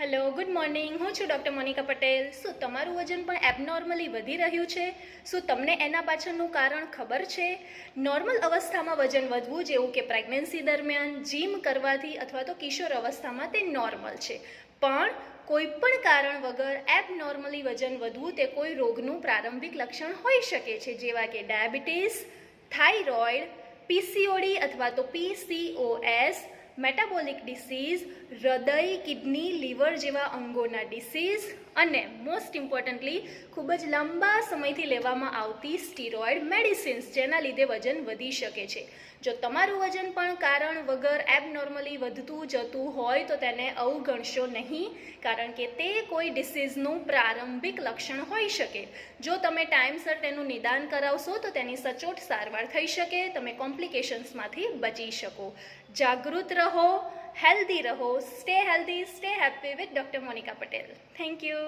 Hello good morning હું છું doctor Monika Patel શું તમારું વજન પણ એબનોર્મલી વધી રહ્યું છે? શું તમને એના પાછળનું કારણ ખબર છે? નોર્મલ અવસ્થામાં વજન વધવું જેવું કે પ્રેગ્નન્સી દરમિયાન જીમ કરવાથી અથવા તો કિશોર અવસ્થામાં તે નોર્મલ છે. પણ કોઈ પણ કારણ વગર એબનોર્મલી વજન વધવું તે કોઈ રોગનું પ્રારંભિક લક્ષણ હોઈ શકે છે. જેવા કે ડાયાબિટીસ, થાઇરોઇડ, પીસીઓડી અથવા તો પીસીઓએસ મેટાબોલિક ડિસીઝ હૃદય કિડની લીવર જેવા અંગોના ડિસીઝ અને મોસ્ટ ઇમ્પોર્ટન્ટલી ખૂબ જ લાંબા સમયથી લેવામાં આવતી સ્ટીરોઇડ મેડિસિન્સ જેના લીધે વજન વધી શકે છે. જો તમારું વજન પણ કારણ વગર એબનોર્મલી વધતું જતું હોય તો તેને અવગણશો નહીં, કારણ કે તે કોઈ ડિસીઝનું પ્રારંભિક લક્ષણ હોઈ શકે. જો તમે ટાઈમસર તેનું નિદાન કરાવશો તો તેની સચોટ સારવાર થઈ શકે, તમે કોમ્પ્લિકેશન્સમાંથી બચી શકો. જાગૃત રહો હેલ્ધી રહો stay healthy stay happy with doctor Monika Patel. Thank you